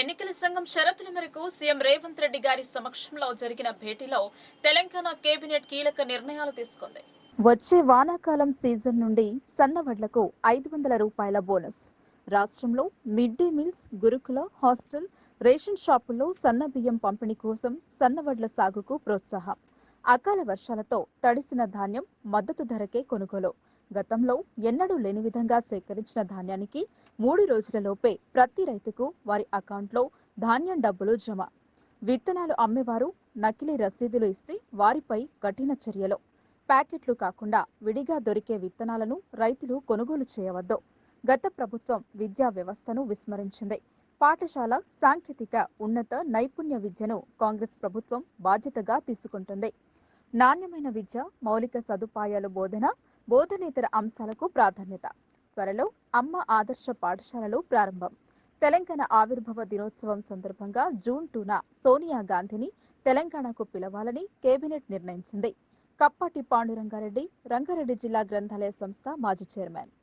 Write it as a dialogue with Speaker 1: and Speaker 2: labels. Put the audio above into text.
Speaker 1: ఎన్నికల సంఘం షరతుల మేరకు సీఎం రేవంత్ రెడ్డి గారి సమక్షంలో జరిగిన భేటీలో తెలంగాణ కేబినెట్ కీలక నిర్ణయాలు తీసుకుంది.
Speaker 2: వచ్చే వానాకాలం సీజన్ నుండి సన్నవడ్లకు ఐదు వందల రూపాయల బోనస్. రాష్ట్రంలో మిడ్ డే మీల్స్ గురుకుల హాస్టల్ రేషన్ షాపుల్లో సన్న బియ్యం పంపిణీ కోసం సన్నవడ్ల సాగుకు ప్రోత్సాహం. అకాల వర్షాలతో తడిసిన ధాన్యం మద్దతు ధరకే కొనుగోలు. గతంలో ఎన్నడూ లేని విధంగా సేకరించిన ధాన్యానికి మూడు రోజులలోపే ప్రతి రైతుకు వారి అకౌంట్లో ధాన్యం డబ్బులు జమ. విత్తనాలు అమ్మేవారు నకిలీ రసీదులు ఇస్తే వారిపై కఠిన చర్యలు. ప్యాకెట్లు కాకుండా విడిగా దొరికే విత్తనాలను రైతులు కొనుగోలు చేయవద్దు. గత ప్రభుత్వం విద్యా వ్యవస్థను విస్మరించింది. పాఠశాల సాంకేతిక ఉన్నత నైపుణ్య విద్యను కాంగ్రెస్ ప్రభుత్వం బాధ్యతగా తీసుకుంటుంది. నాణ్యమైన విద్య మౌలిక సదుపాయాలు బోధన బోధనేతర అంశాలకు ప్రాధాన్యత. త్వరలో అమ్మ ఆదర్శ పాఠశాలలు ప్రారంభం. తెలంగాణ ఆవిర్భావ దినోత్సవం సందర్భంగా జూన్ టూన సోనియా గాంధీని తెలంగాణకు పిలవాలని కేబినెట్ నిర్ణయించింది. కప్పాటి పాండురంగారెడ్డి రంగారెడ్డి జిల్లా గ్రంథాలయ సంస్థ మాజీ చైర్మన్.